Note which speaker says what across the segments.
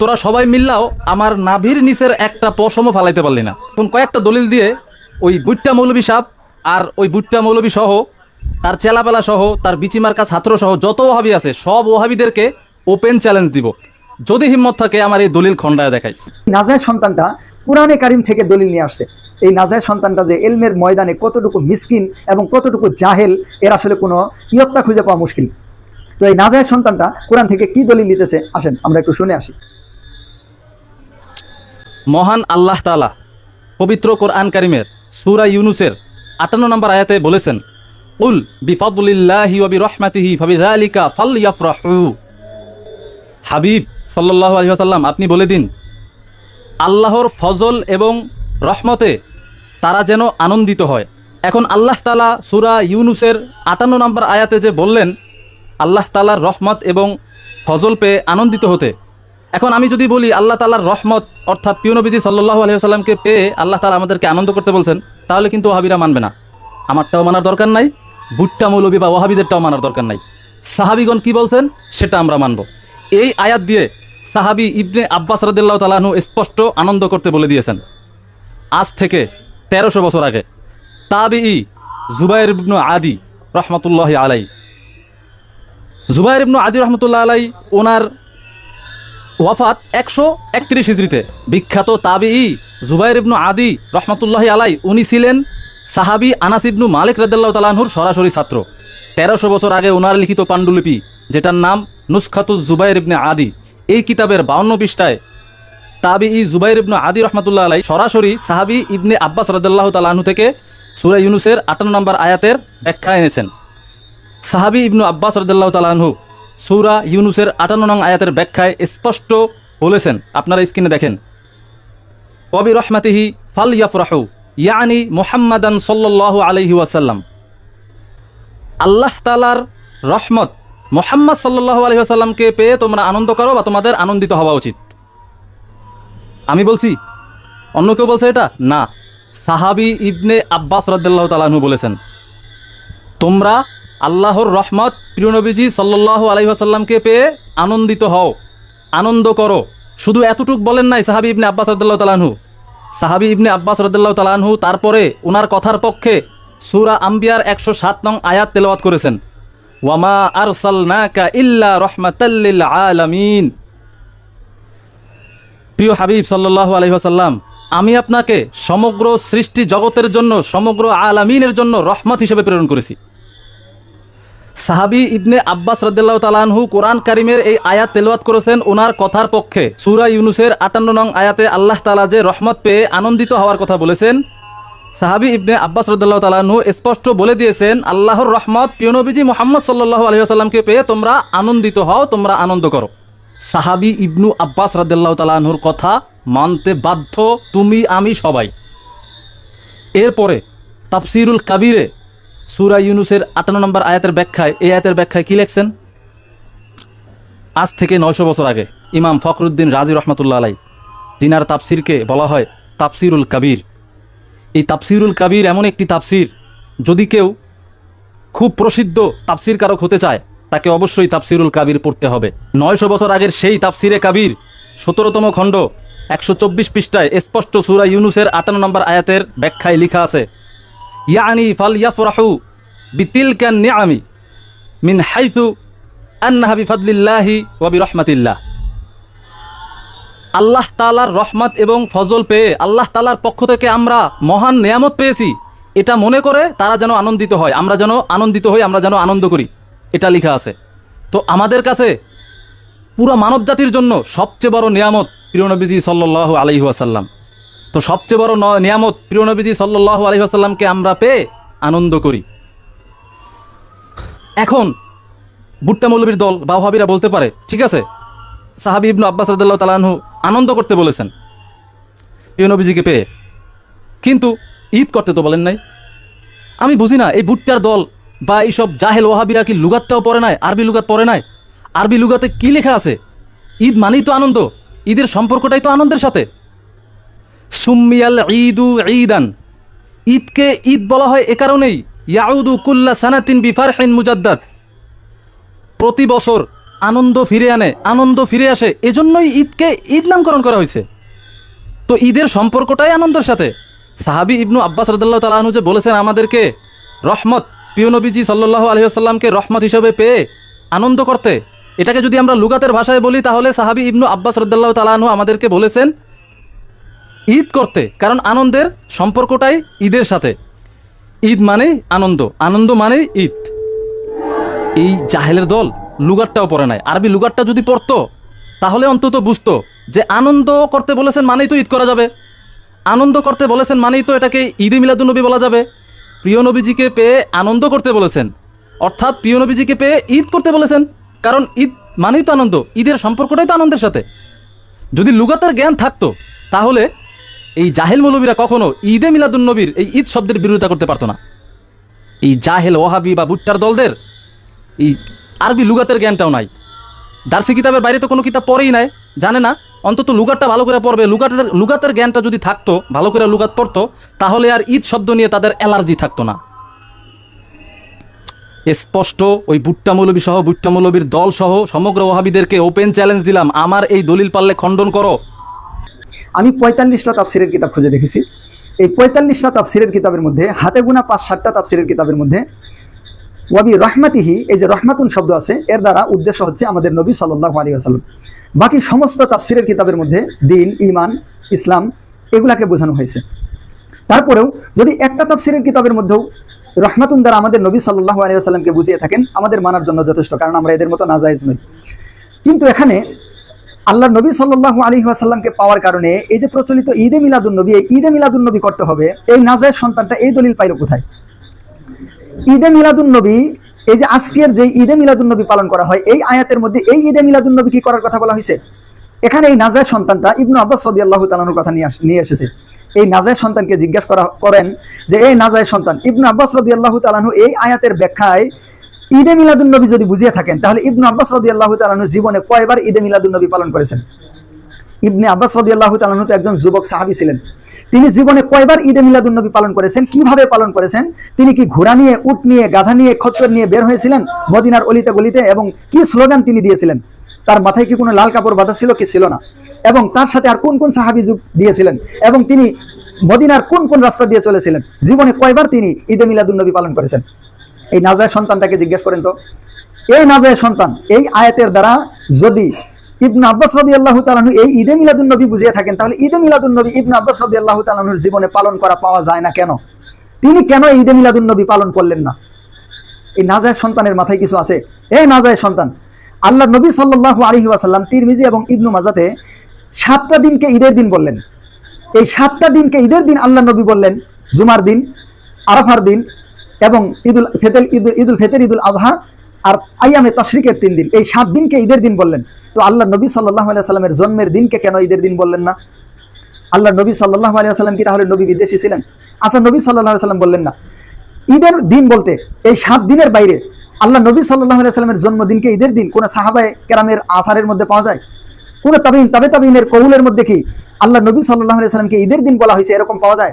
Speaker 1: তোরা সবাই মিললাও, আমার নাভির নিচের একটা পশমও ফালাইতে পারলি না। এখন কয়েকটা দলিল দিয়ে ওই বুট্টা মৌলবী সাহ আর ওই বুট্টা মৌলবী সহ, তার চেলাপেলা সহ, তার বিচিমার্কা ছাত্র সহ, যত ওহাবি আছে, সব ওহাবিদেরকে ওপেন চ্যালেঞ্জ দিব। যদি হিম্মত থাকে, আমার এই দলিল খণ্ডায় দেখাইস।
Speaker 2: নাজায়ের সন্তানটা কোরআনে কারিম থেকে দলিল নিয়ে আসছে। এই নাজায়ের সন্তানটা যে এলমের ময়দানে কতটুকু মিসকিন এবং কতটুকু জাহেল, এর আসলে কোনো ইয়ত্তা খুঁজে পাওয়া মুশকিল। তো এই নাজায়ের সন্তানটা কোরআন থেকে কি দলিল নিতেছে, আসেন, আমরা একটু শুনে আসি।
Speaker 1: মহান আল্লাহ তালা পবিত্র কোরআন কারিমের সুরা ইউনুসের আটান্ন নম্বর আয়াতে বলেছেন, উল বিফাদুলিল্লাহি ওয়া বিরহমাতিহি ফাবিযালিকা ফালইফরাহু হাবিব সাল্লাল্লাহু আলাইহি ওয়াসাল্লাম, আপনি বলে দিন, আল্লাহর ফজল এবং রহমতে তারা যেন আনন্দিত হয়। এখন আল্লাহ তালা সুরা ইউনুসের আটান্ন নম্বর আয়াতে যে বললেন, আল্লাহ তালার রহমত এবং ফজল পেয়ে আনন্দিত হতে এখন আমি যদি বলি আল্লাহ তালার রহমত, অর্থাৎ পিউনবীজি সাল্লাহ আলহিহাস্লামকে পেয়ে আল্লাহ তালা আমাদেরকে আনন্দ করতে বলছেন, তাহলে কিন্তু ওহাবিরা মানবে না। আমারটাও মানার দরকার নাই বুট্টা মৌলবী বা ওহাবিদেরটাও মানার দরকার নাই। সাহাবিগণ কি বলছেন? সেটা আমরা মানব। এই আয়াত দিয়ে সাহাবি ইবনে আব্বাস রদুল্লাহ তালাহু স্পষ্ট আনন্দ করতে বলে দিয়েছেন। আজ থেকে তেরোশো বছর আগে তাবি ই জুবাইর ইবনু আদি রহমতুল্লাহ আলাই জুবাইর ইবনু আদি রহমতুল্লাহ আলাই ওনার ওয়াফাত একশো একত্রিশ হিজড়িতে। বিখ্যাত তাবি জুবাইর ইবনু আদি রহমতুল্লাহ আলাই, উনি ছিলেন সাহাবি আনাস ইবনু মালিক রদাল্লাহ তালাহুর সরাসরি ছাত্র। তেরোশো বছর আগে ওনার লিখিত পাণ্ডুলিপি, যেটার নাম নুসখাতুল জুবাইর ইবনে আদি, এই কিতাবের বাউন্ন পৃষ্ঠায় তাবি ই জুবাইর ইবনু আদি রহমতুল্লাহ আলাই সরাসরি সাহাবি ইবনে আব্বাস রদাল্লাহ তালাহু থেকে সুরা ইউনুসের আটান্ন নম্বর আয়াতের ব্যাখ্যা এনেছেন। সাহাবি ইবনু আব্বাস রদাল্লাহ তালাহু সুরা ইউনুসের আটান্ন নং আয়াতের ব্যাখ্যায় স্পষ্ট বলেছেন। আপনারা স্ক্রিনে দেখেন। কবি রহমাতিহি ফাল ইয়াফরাহু ইয়ানি মোহাম্মদান সাল্লাল্লাহু আলাইহি ওয়াসাল্লাম। আল্লাহ তালার রহমত মোহাম্মদ সাল্লাল্লাহু আলাইহি ওয়াসাল্লামকে পেয়ে তোমরা আনন্দ করো বা তোমাদের আনন্দিত হওয়া উচিত। আমি বলছি, অন্য কেউ বলছে এটা? না। সাহাবি ইবনে আব্বাস রদ্দাল্লাহ তালাহু বলেছেন, তোমরা আল্লাহর রহমত প্রিয়নবীজি সাল্লাহ আলহিহাসাল্লামকে পেয়ে আনন্দিত হও, আনন্দ করো। শুধু এতটুক বলেন নাই সাহাবি ইবনে আব্বাস রদুল্লাহ তালানহু সাহাবি ইবনে আব্বাস রদুল্লাহ তালানহু তারপরে ওনার কথার পক্ষে সুরা আম্বিয়ার একশো সাত নং আয়াত তেলাওয়াত করেছেন। ওয়ামা আর আরসালনাকা ইল্লা রহমাতাল্লিল আলামিন। প্রিয় হাবিব সাল্লাহ আলহিহাসাল্লাম আমি আপনাকে সমগ্র সৃষ্টি জগতের জন্য, সমগ্র আলামিনের জন্য রহমত হিসেবে প্রেরণ করেছি। সাহাবি ইবনে আব্বাস রদ্দাল্লাহ তালানহু কোরআন কারিমের এই আয়াত তেলাওয়াত করেছেন ওনার কথার পক্ষে। সুরা ইউনুসের আটান্ন নং আয়াতে আল্লাহ তালা যে রহমত পেয়ে আনন্দিত হওয়ার কথা বলেছেন, সাহাবি ইবনে আব্বাস রদ্দাল্লাহ তালানহু স্পষ্ট বলে দিয়েছেন, আল্লাহর রহমত পিয়নবীজি মোহাম্মদ সাল্লাহ আলহিহাস্লামকে পেয়ে তোমরা আনন্দিত হও, তোমরা আনন্দ করো। সাহাবি ইবনু আব্বাস রদ্দাল্লাহ তালানহুর কথা মানতে বাধ্য, তুমি, আমি সবাই। এরপরে তাফসিরুল কাবিরে সুরা ইউনুসের আটান্ন নম্বর আয়াতের ব্যাখ্যায়, এই আয়াতের ব্যাখ্যায় কি লেখছেন? আজ থেকে নয়শো বছর আগে ইমাম ফখরুদ্দিন রাজি রহমতুল্লাহ আলাই জিনার তাপসিরকে বলা হয় তাফসিরুল কাবির। এই তাপসিরুল কাবির এমন একটি তাপসির যদি কেউ খুব প্রসিদ্ধ তাফসির কারক হতে চায়, তাকে অবশ্যই তাপসিরুল কাবির পড়তে হবে। নয়শো বছর আগের সেই তাপসিরে কাবির সতেরোতম খণ্ড একশো চব্বিশ পৃষ্ঠায় স্পষ্ট সুরা ইউনুসের আটান্ন নম্বর আয়াতের ব্যাখ্যায় লিখা আছে ইয়ানি ফাল ইয়াফরাহু বিতিলকা নিআমি মিন হাইথু আন্নাহা বিফাদলিল্লাহি ওয়া বিরহমাতিল্লাহ আল্লাহ তালার রহমত এবং ফজল পেয়ে আল্লাহ তালার পক্ষ থেকে আমরা মহান নিয়ামত পেয়েছি। এটা মনে করে তারা যেন আনন্দিত হয়, আমরা যেন আনন্দিত হই, আমরা যেন আনন্দ করি। এটা লেখা আছে। তো আমাদের কাছে পুরো মানব জাতির জন্য সবচেয়ে বড় নিয়ামত প্রিয়নবীজি সাল্লাহ আলহিহাসাল্লাম তো সবচেয়ে বড় নিয়ামত প্রিয় নবীজি সাল্লাহ আলহিহাসাল্লামকে আমরা পেয়ে আনন্দ করি। এখন বুট্টা মৌলবীর দল বা ওহাবিরা বলতে পারে, ঠিক আছে? সাহাবি ইবনু আব্বাস রদুল্লাহ তালাহু আনন্দ করতে বলেছেন, প্রিয় নবীজিকে পেয়ে। কিন্তু ঈদ করতে তো বলেন নাই। আমি বুঝি না, এই ভুট্টার দল বা এইসব জাহেল ওহাবিরা কি লুগাতটাও পড়ে নাই, আরবি লুগাত পড়ে নাই? আরবি লুগাতে কি লেখা আছে? ঈদ মানেই তো আনন্দ, ঈদের সম্পর্কটাই তো আনন্দের সাথে। সুম্মিয়াল ঈদু ঈদান। ঈদকে ঈদ বলা হয় এ কারণেই। ইয়াউদু কুল্লা সানাতিন বিফারহিন মুজাদ্দাদ। প্রতি বছর আনন্দ ফিরে আনে, আনন্দ ফিরে আসে, এজন্যই ঈদকে ঈদ নামকরণ করা হয়েছে। তো ঈদের সম্পর্কটাই আনন্দের সাথে। সাহাবি ইবনু আব্বাস রদাল্লাহ তালাহনু যে বলেছেন, আমাদেরকে রহমত, প্রিয় নবীজি সাল্লাহ আলহিহাসাল্লামকে রহমত হিসেবে পেয়ে আনন্দ করতে। এটাকে যদি আমরা লুগাতের ভাষায় বলি, তাহলে সাহাবি ইবনু আব্বাস রদাল্লাহ তালাহনু আমাদেরকে বলেছেন ঈদ করতে, কারণ আনন্দের সম্পর্কটাই ঈদের সাথে। ঈদ মানেই আনন্দ আনন্দ মানেই ঈদ। এই জাহেলের দল লুগারটাও পড়ে নাই। আরবি লুগারটা যদি পড়তো তাহলে অন্তত বুঝতো যে আনন্দ করতে বলেছেন মানেই তো ঈদ করা যাবে। আনন্দ করতে বলেছেন মানেই তো এটাকে ঈদে মিলাদুন্নবী বলা যাবে। প্রিয় নবীজিকে পেয়ে আনন্দ করতে বলেছেন। অর্থাৎ প্রিয় নবীজিকে পেয়ে ঈদ করতে বলেছেন। কারণ ঈদ মানেই তো আনন্দ, ঈদের সম্পর্কটাই তো আনন্দের সাথে। যদি লুগাতের জ্ঞান থাকতো, তাহলে এই জাহেল মৌলবীরা কখনো ঈদে মিলাদুন্নবীর এই ঈদ শব্দের বিরোধিতা করতে পারতো না। এই জাহেল ওহাবি বা ভুট্টার দলদের এই আরবি লুগাতের জ্ঞানটাও নাই। দার্সি কিতাবের বাইরে তো কোনো কিতাব পড়েই নাই, জানে না? অন্তত লুগাতটা ভালো করে পড়বে। লুগাতের লুগাতের জ্ঞানটা যদি থাকতো, ভালো করে লুগাত পড়তো, তাহলে আর ঈদ শব্দ নিয়ে তাদের অ্যালার্জি থাকতো না। স্পষ্ট, ওই বুট্টা মৌলবী সহ বুট্টা মৌলবীর দল সহ সমগ্র ওহাবিদেরকে ওপেন চ্যালেঞ্জ দিলাম। আমার এই দলিল পারলে খণ্ডন করো।
Speaker 2: আমি পঁয়তাল্লিশটা তাফসিরের কিতাব খুঁজে দেখেছি। এই পঁয়তাল্লিশটা তাফসিরের কিতাবের মধ্যে হাতে গোনা পাঁচ সাতটা তাফসিরের কিতাবের মধ্যে, ওয়াবি রহমাতিহি, এই যে রহমাতুন শব্দ আছে, এর দ্বারা উদ্দেশ্য হচ্ছে আমাদের নবী সাল্লাহ আলী আসাল্লাম বাকি সমস্ত তাফসিরের কিতাবের মধ্যে দিন ইমান ইসলাম, এগুলাকে বোঝানো হয়েছে। তারপরেও যদি একটা তাফসিরের কিতাবের মধ্যেও রহমাতুন দ্বারা আমাদের নবী সাল্লাহ আলী আসাল্লামকে বুঝিয়ে থাকেন, আমাদের মানার জন্য যথেষ্ট, কারণ আমরা এদের মতো নাজাইজ নই। কিন্তু এখানে আল্লাহ নবী সাল্লাহ আলী আসাল্লামকে পাওয়ার কারণে এই যে প্রচলিত ঈদে মিলাদুন নবী, এই ঈদে মিলাদুন নবী করতে হবে। এই নাজায়ের সন্তানটা এই দলিল পাইল কোথায়? ঈদে মিলাদুন নবী, এই যে আজকের যে ঈদে মিলাদুন নবী পালন করা হয়, এই আয়াতের মধ্যে এই ঈদে মিলাদুন নবী কি করার কথা বলা হয়েছে? এখানে এই নাজায় সন্তানটা ইবনু আব্বাস রদি আল্লাহ তালানোর কথা নিয়ে নিয়ে এসেছে। এই নাজায় সন্তানকে জিজ্ঞাসা করা, করেন যে, এই নাজায় সন্তান, ইবনু আব্বাস রদি আল্লাহ তালানু এই আয়াতের ব্যাখ্যায় ঈদে মিলাদুন নবী যদি বুঝিয়ে থাকেন, তাহলে ইবনু আব্বাস রদি আল্লাহ তালানু জীবনে কয়বার ঈদে মিলাদুন নবী পালন করেছেন? ইবনে আব্বাস রদি আল্লাহ তালানু তো একজন যুবক, সাহাবি ছিলেন। তিনি জীবনে কয়বার ঈদে মিলাদুন নবী পালন করেছেন? কীভাবে পালন করেছেন? তিনি কি ঘোড়া নিয়ে, উট নিয়ে, গাধা নিয়ে, খচ্চর নিয়ে বের হয়েছিলেন? মদিনার অলিতে গলিতে, এবং কি স্লোগান তিনি দিয়েছিলেন? তার মাথায় কি কোনো লাল কাপড় বাঁধা ছিল? কি ছিল না। এবং তার সাথে আর কোন কোন সাহাবি যুগ দিয়েছিলেন? এবং তিনি মদিনার কোন কোন রাস্তা দিয়ে চলেছিলেন? জীবনে কয়বার তিনি ঈদে মিলাদুন নবী পালন করেছেন? এই নাজায় সন্তানটাকে জিজ্ঞেস করেন তো, এই নাজায় সন্তান, এই আয়াতের দ্বারা যদি ইবনে আব্বাস রাদি আল্লাহ তালানু এই ঈদে মিলাদুন নবী বুঝিয়ে থাকেন, তাহলে ঈদে মিলাদুন নবী ইবনে আব্বাস রাদি আল্লাহ তালানুর জীবনে পালন করা পাওয়া যায় না কেন? তিনি কেন ঈদে মিলাদুন নবী পালন করলেন না? এই নাজায় সন্তানের মাথায় কিছু আছে। এই নাজায় সন্তান আল্লাহ নবী সাল্লাহ আলহি ওয়াসাল্লাম তিরমিজি এবং ইবনু মাজাতে সাতটা দিনকে ঈদের দিন বললেন। এই সাতটা দিনকে ঈদের দিন আল্লাহ নবী বললেন, জুমার দিন, আরাফার দিন এবং ঈদুল ফেতেল ঈদ, ঈদুল ফেতের ঈদুল আজহা আর আইয়ামে তশরিকের তিন দিন। এই সাত দিনকে ঈদের দিন বললেন। তো আল্লাহ নবী সাল্লাহ আলিয়া সাল্লামের জন্মের দিনকে কেন ঈদের দিন বললেন না? আল্লাহ নবী সাল্লাহ আলিয়া সাল্লাম কি তাহলে নবী বিদেশি ছিলেন? আচ্ছা নবী সাল্লাহ সাল্লাম বললেন না। ঈদের দিন বলতে এই সাত দিনের বাইরে আল্লাহ নবী সাল্লাহ আলিয়া সাল্লামের জন্মদিনকে ঈদের দিন কোন সাহাবায় কেরামের আথারের মধ্যে পাওয়া যায়? কোনো তাবিন, তাবে তাবিনের কৌলের মধ্যে কি আল্লাহ নবী সাল্লাহ আলিয়া সাল্লামকে ঈদের দিন বলা হয়েছে এরকম পাওয়া যায়?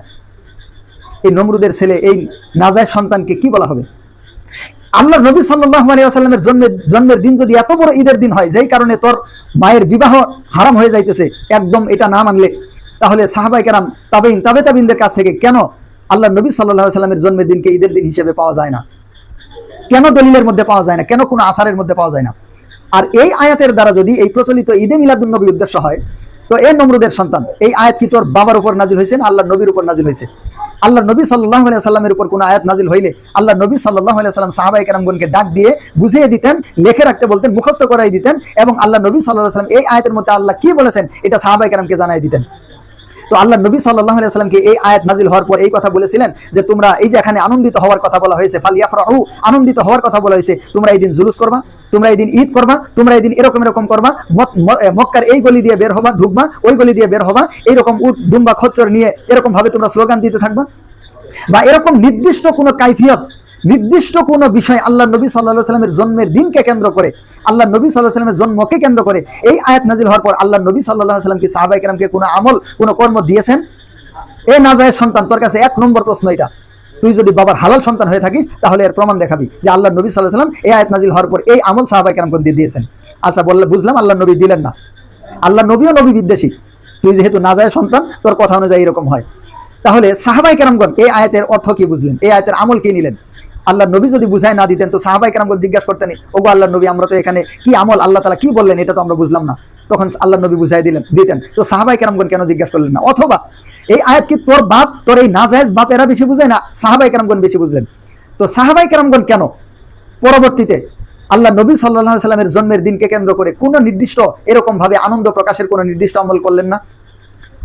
Speaker 2: এই নমরুদের ছেলে, এই নাজায় সন্তানকে কি বলা হবে? আল্লাহ নবী সাল্লাহ আলিয়াস্লামের জন্মের জন্মের দিন যদি এত বড় ঈদের দিন হয়, যেই কারণে তোর মায়ের বিবাহ হারাম হয়ে যাইতেছে, একদম এটা না মানলে, তাহলে সাহাবাই কেরাম, তাবেইন তাবে তাবিনদের কাছ থেকে কেন আল্লাহ নবী সাল্লাহ সাল্লামের জন্মের দিনকে ঈদের দিন হিসেবে পাওয়া যায় না? কেন দলিলের মধ্যে পাওয়া যায় না? কেন কোনো আথারের মধ্যে পাওয়া যায় না? আর এই আয়াতের দ্বারা যদি এই প্রচলিত ঈদে মিলাদুল নবী উদ্দেশ্য হয়, তো এই নমরুদের সন্তান, এই আয়াত কি তোর বাবার উপর নাজিল হয়েছে না আল্লাহ নবীর উপর নাজিল হয়েছে? আল্লাহ নবী সাল্লাহ সাল্লামের উপর কোনো আয়াত নাজিল হইলে আল্লাহ নবী সাল্লাহ সাল্লাম সাহাবাই কেরামগণকে ডাক দিয়ে বুঝিয়ে দিতেন, লেখে রাখতে বলতেন, মুখস্থ করাই দিতেন এবং আল্লাহ নবী সাল্লাহ সাল্লাম এই আয়াতের মধ্যে আল্লাহ কি বলেছেন, এটা সাহাবাই কেরামকে জানাই দিতেন। তো আল্লাহ নবী সাল্লাহ সাল্লামকে এই আয়াত নাজিল হওয়ার পর এই কথা বলেছিলেন যে তোমরা এই যে এখানে আনন্দিত হওয়ার কথা বলা হয়েছে, ফালিয়াফরাহু, আনন্দিত হওয়ার কথা বলা হয়েছে, তোমরা এই দিন জুলুস করবা, তোমরা এই দিন ঈদ করবা, তোমরা এই দিন এরকম এরকম করবা মক- মক্কার এই গলি দিয়ে বের হবা, ঢুকবা, ওই গলি দিয়ে বের হবা এইরকম উট, দুম্বা, খচ্চর নিয়ে এরকম ভাবে তোমরা স্লোগান দিতে থাকবা। বা এরকম নির্দিষ্ট কোনো কাইফিয়ত নির্দিষ্ট কোনো বিষয় আল্লাহ নবী সাল্লাহ সাল্লামের জন্মের দিনকে কেন্দ্র করে, আল্লাহ নবী সাল্লাহ সাল্লামের জন্মকে কেন্দ্র করে, এই আয়াত নাজিল হওয়ার পর আল্লাহ নবী সাল্লাহ সাল্লামকে সাহাবাই কেরামকে কোনো আমল, কোনো কর্ম দিয়েছেন? এ নাজায়ের সন্তান, তোর কাছে এক নম্বর প্রশ্ন এটা। তুই যদি বাবার হালাল সন্তান হয়ে থাকিস, তাহলে এর প্রমাণ দেখাবি যে আল্লাহ নবী সাল্লাহ সাল্লাম এই আয়াত নাজিল হওয়ার পর এই আমল সাহাবাই কেরাম দিয়ে দিয়েছেন। আচ্ছা বললে বুঝলাম, আল্লাহ নবী দিলেন না। আল্লাহ নবীও নবী বিদ্বেষী। তুই যেহেতু না যায় সন্তান, তোর কথা অনুযায়ী এরকম হয়। তাহলে সাহাবাই কেরামগণ এই আয়াতের অর্থ কি বুঝলেন? এই আয়াতের আমল কি নিলেন? আল্লাহ নবী যদি বুঝাই না দিতেন, তো সাহাবাই কেরামগণ জিজ্ঞাসা করতেন, ওগো আল্লাহ নবী, আমরা তো এখানে কি আমল? আল্লাহ তালা কি বললেন, এটা তো আমরা বুঝলাম না। তখন আল্লাহ নবী বুঝাই দিলেন, দিতেন। তো সাহাবাই কেরামগণ কেন জিজ্ঞাসা করলেন না? অথবা এই আয়াত কি তোর বাপ, তোর এই নাজায়েজ বাপ এরা বেশি বুঝে না সাহাবাই কেরামগণ বেশি বুঝলেন? তো সাহাবাই কেরামগণ কেন? পরবর্তীতে আল্লাহ নবী সাল্লাহ সাল্লামের জন্মের দিনকে কেন্দ্র করে কোনো নির্দিষ্ট এরকম ভাবে আনন্দ প্রকাশের কোনো নির্দিষ্ট আমল করলেন না?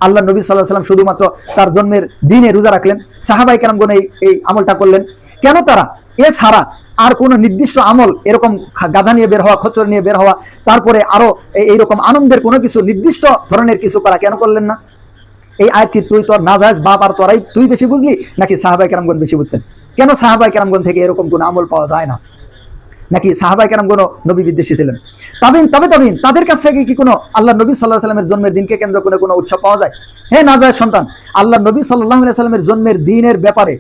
Speaker 2: আল্লাহ নবী সাল্লাহ সাল্লাম শুধুমাত্র তার জন্মের দিনে রোজা রাখলেন সাহাবাই কেরামগণ এই এই আমলটা করলেন। কেন তারা? এছাড়া আর কোন নির্দিষ্ট আমল এরকম গাধা নিয়ে বের হওয়া, খচ্চর নিয়ে বের হওয়া, তারপরে আরও এইরকম আনন্দের কোনো কিছু নির্দিষ্ট ধরনের কিছু করা কেন করলেন না? এই আয়াত কি তুই তোর নাজাজ বাপ আর তোরাই তুই বেশি বুঝলি, নাকি সাহাবাই কেরামগণ বেশি বুঝছেন? কেন সাহাবাই কেরামগণ থেকে এরকম কোনো আমল পাওয়া যায় না? নাকি সাহাবাই কেরামগণ নবী বিদ্বেষী ছিলেন? তাবিন, তবে তাবিন, তাদের কাছ থেকে কি কোনো আল্লাহ নবী সাল্লাহ সাল্লামের জন্মের দিনকে কেন্দ্র করে কোনো উৎসব পাওয়া যায়? হ্যাঁ না যায় সন্তান, আল্লাহ নবী সাল্লাহ সাল্লামের জন্মের দিনের ব্যাপারে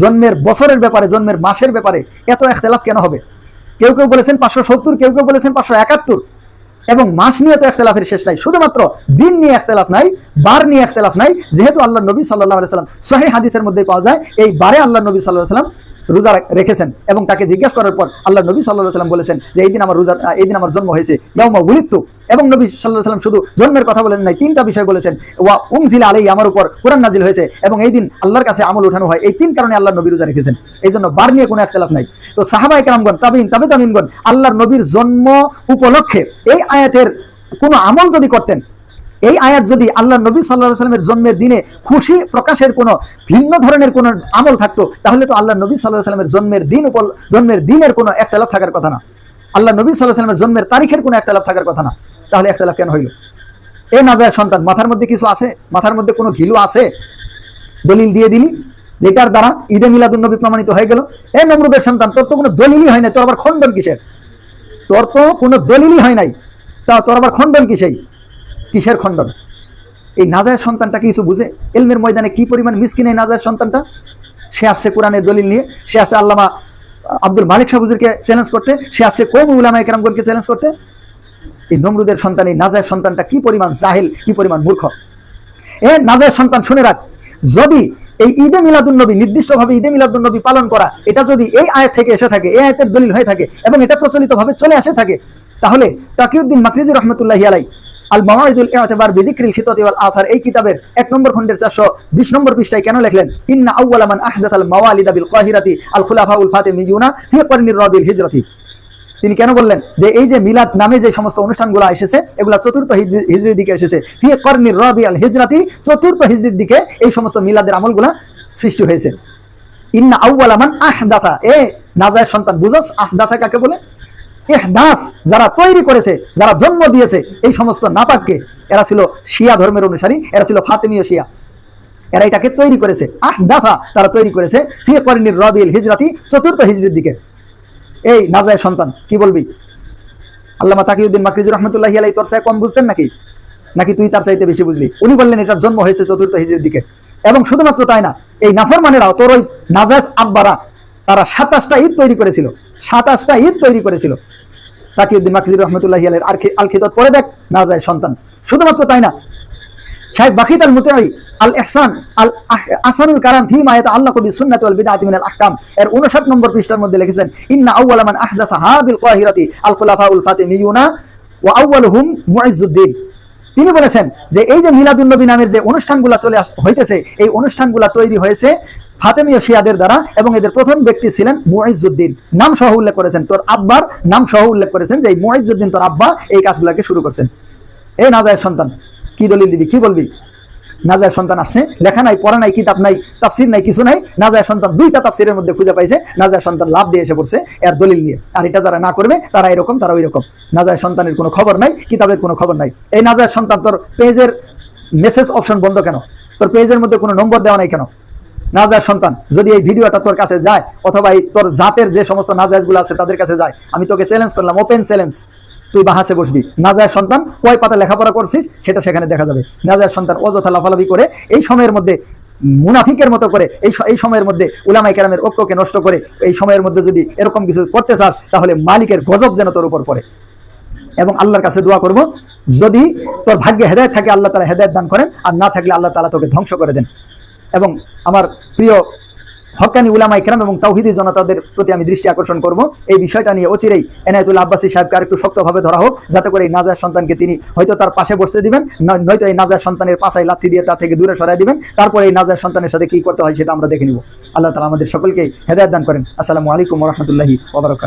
Speaker 2: জন্মের বছরের ব্যাপারে, জন্মের মাসের ব্যাপারে এত একতলাফ কেন হবে? কেউ কেউ বলেছেন পাঁচশো সত্তর, কেউ কেউ বলেছেন পাঁচশো একাত্তর। এবং মাস নিয়ে তো একতলাফের শেষ নাই, শুধুমাত্র দিন নিয়ে একতলাফ নাই, বার নিয়ে একতলাফ নাই, যেহেতু আল্লাহ নবী সাল্লাহ সাল্লাম সহি হাদিসের মধ্যে পাওয়া যায়, এই বারে আল্লাহ নবী সাল্লাহ সাল্লাম রোজা রেখেছেন এবং তাকে জিজ্ঞাসা করার পর আল্লাহ নবী সাল্লাহ সাল্লাম বলেছেন যে এই দিন আমার রোজা এই দিন আমার জন্ম হয়েছে, ইয়াউমা উলিত্তু এবং নবী সাল্লাহ সাল্লাম শুধু জন্মের কথা বলেন নাই, তিনটা বিষয় বলেছেন। ওয়া উমজিলা আলাই আমার উপর কোরআন নাজিল হয়েছে এবং এই দিন আল্লাহর কাছে আমল উঠানো হয়। এই তিন কারণে আল্লাহ নবী রোজা রেখেছেন। এই জন্য বার নিয়ে কোনো একতলাফ নাই। তো সাহাবাই কালামগণ তাবিন, তাবে তামিনগণ আল্লাহর নবীর জন্ম উপলক্ষে এই আয়াতের কোনো আমল যদি করতেন এই আয়াত যদি আল্লাহ নবী সাল্লাহ সাল্লামের জন্মের দিনে খুশি প্রকাশের কোনো ভিন্ন ধরনের কোনো আমল থাকতো, তাহলে তো আল্লাহ নবী সাল্লাহ সাল্লামের জন্মের দিন উপল, জন্মের দিনের কোনো একতলাফ থাকার কথা না। আল্লাহ নবী সাল্লাহ সাল্লামের জন্মের তারিখের কোনো একতলাফ থাকার কথা না। তাহলে একতলাফ কেন হইল? এ না যায় সন্তান, মাথার মধ্যে কিছু আছে? মাথার মধ্যে কোনো ঘিলু আছে? দলিল দিয়ে দিলি, যেটার দ্বারা ঈদে মিলাদুল নবী প্রমাণিত হয়ে গেল। এ নমরুদের সন্তান, তোর তো কোনো দলিলই হয় না তোর আবার খণ্ডন কিসের? তোর তো কোনো দলিলই হয় নাই। তা তোর আবার খণ্ডন কিসেই কিসের খণ্ডন? এই নাজায়ের সন্তানটা কিছু বুঝে? এলমের ময়দানে কি পরিমাণ মিসকিন এই নাজায়ের সন্তানটা? সে আসছে কোরআনের দলিল নিয়ে, সে আসছে আল্লামা আব্দুল মালিক সাহুজুরকে চ্যালেঞ্জ করতে, সে আসছে কৌম উলামা কেরামগণকে চ্যালেঞ্জ করতে। এই নমরুদের সন্তান, এই নাজায়ের সন্তানটা কি পরিমাণ জাহিল, কি পরিমাণ মূর্খ? এ নাজায়ের সন্তান, শুনে রাখ, যদি এই ঈদে মিলাদুন্নবী নির্দিষ্টভাবে ঈদে মিলাদুন্নবী পালন করা, এটা যদি এই আয়াত থেকে এসে থাকে, এই আয়াতের দলিল হয়ে থাকে, এবং এটা প্রচলিতভাবে চলে আসে থাকে, তাহলে তাকিউদ্দিন মাকরিজি রহমতুল্লাহ আলাই আল মাওয়াইদুল ইআতিবার বিদিক্রিল খিতাতি ওয়াল আথার এই কিতাবের এক নম্বর খণ্ডের 420 নম্বর পৃষ্ঠায় কেন লিখলেন? ইন্না আউওয়ালা মান আহদাথাল মাওয়ালিদা বিল কাহিরাতি আল খুলাফাউল ফাতিমিয়ুনা ফি কর্নির রাবিল হিজরাতি। তিনি কেন বললেন? যে এই যে মিলাদ নামে যে সমস্ত অনুষ্ঠানগুলো এসেছে, এগুলা চতুর্থ হিজরি- হিজরির দিকে এসেছে। ফি কর্নির রবি আল হিজরাতি চতুর্থ হিজরির দিকে এই সমস্ত মিলাদের আমলগুলা সৃষ্টি হয়েছে। ইন্না আউওয়ালা মান আহদাথা এ নাজায় সন্তান বুঝস? আহদাথা কাকে বলে? ইহদাস, যারা তৈরি করেছে, যারা জন্ম দিয়েছে, এই সমস্ত নাপাককে, এরা ছিল শিয়া ধর্মের অনুসারী, এরা ছিল ফাতেমীয় শিয়া। এরা এটাকে তৈরি করেছে। আহদাফা তারা তৈরি করেছে ফি রবিল হিজরাতি, চতুর্থ হিজরির দিকে। এই নাজায়ের সন্তান, কি বলবি? আল্লামা তাকিউদ্দিন মাকরিজুর রহমতুল্লাহ আলাই তোর চাই কম বুঝতেন নাকি? নাকি তুই তার চাইতে বেশি বুঝলি? উনি বললেন, এটার জন্ম হয়েছে চতুর্থ হিজরির দিকে। এবং শুধুমাত্র তাই না, এই নাফরমানেরাও, তোর ওই নাজাজ আব্বারা, তারা সাতাশটা ঈদ তৈরি করেছিল। সাতাশটা ঈদ তৈরি করেছিল। তাকিউদ্দিন মাকরিজুর রহমতুল্লাহ আলের আর আল খিদত পরে দেখ নাজায় সন্তান। শুধুমাত্র তাই না শাহেখ বাকিত আল মুতাই আল ইহসান আল আসানুল কারাম ফি মা ইয়াতাআল্লাকু বিসুন্নাতি ওয়াল বিদআতি মিনাল আহকাম। এর 59 নম্বর পৃষ্ঠার মধ্যে লিখেছেন, ইন্না আউওয়ালা মান আহদাথা হাবিল কাহিরাতি আল খুলাফাউল ফাতিমিয়ুনা ওয়া আউওয়ালুহুম মুইজ্জুদ্দিন। তিনি বলেছেন যে, এই যে মিলাদুন নবী নামের যে অনুষ্ঠানগুলো চলে হইতেছে, এই অনুষ্ঠানগুলো তৈরি হয়েছে ফাতেমীয় শিয়াদের দ্বারা এবং এদের প্রথম ব্যক্তি ছিলেন মুইজুদ্দিন নাম সহ উল্লেখ করেছেন তোর আব্বার, নাম সহ উল্লেখ করেছেন যে এই মুইজুদ্দিন তোর আব্বা এই কাজগুলোকে শুরু করছেন। এই নাজায়ের সন্তান, কি দলিল দিবি, কি বলবি? নাজায়ের সন্তান আসছে, লেখা নাই, পড়া নাই, কিতাব নাই, তাফসির নাই, কিছু নাই। নাজায়ের সন্তান দুইটা তাফসিরের মধ্যে খুঁজে পাইছে, নাজায়ের সন্তান লাভ দিয়ে এসে পড়ছে, এর দলিল নিয়ে। আর এটা যারা না করবে, তারা এরকম, তারা ওই রকম নাজায়ের সন্তানের কোনো খবর নাই, কিতাবের কোনো খবর নাই। এই নাজায়ের সন্তান তোর পেজের মেসেজ অপশন বন্ধ কেন? তোর পেজের মধ্যে কোনো নম্বর দেওয়া নাই কেন? নাজায়ের সন্তান, যদি এই ভিডিওটা তোর কাছে যায়, অথবা এই তোর জাতের যে সমস্ত নাজায়েজগুলো আছে তাদের কাছে যায়, আমি তোকে চ্যালেঞ্জ করলাম ওপেন চ্যালেঞ্জ তুই বাহাসে বসবি। নাজায়ের সন্তান কয় পাতা লেখাপড়া করছিস, সেটা সেখানে দেখা যাবে। নাজায়ের সন্তান অযথা লাফালাফি করে, এই সময়ের মধ্যে মুনাফিকের মতো করে, এই এই সময়ের মধ্যে উলামাই কেরামের ঐক্যকে নষ্ট করে, এই সময়ের মধ্যে যদি এরকম কিছু করতে চাস, তাহলে মালিকের গজব যেন তোর উপর পড়ে। এবং আল্লাহর কাছে দোয়া করব, যদি তোর ভাগ্যে হেদায়ত থাকে, আল্লাহ তালা হেদায়ত দান করেন, আর না থাকলে আল্লাহ তালা তোকে ধ্বংস করে দেন। এবং আমার প্রিয় হকানি উলামা ইকরাম এবং তাওহিদি জনতাদের প্রতি আমি দৃষ্টি আকর্ষণ করব। এই বিষয়টা নিয়ে অচিরেই এনায়তুল আব্বাসী সাহেবকে আরেকটু শক্তভাবে ধরা হোক, যাতে করে এই নাজার সন্তানকে তিনি হয়তো তার পাশে বসতে দিবেন নয়তো এই নাজার সন্তানের পাশায় লাথি দিয়ে তার থেকে দূরে সরাই দিবেন, তারপরে এই নাজার সন্তানের সাথে কি করতে হয় সেটা আমরা দেখে নিব। আল্লাহ তালা আমাদের সকলকে হেদায়ত দান করেন। আসসালামু আলাইকুম রহমতুল্লাহি ওবরাকাত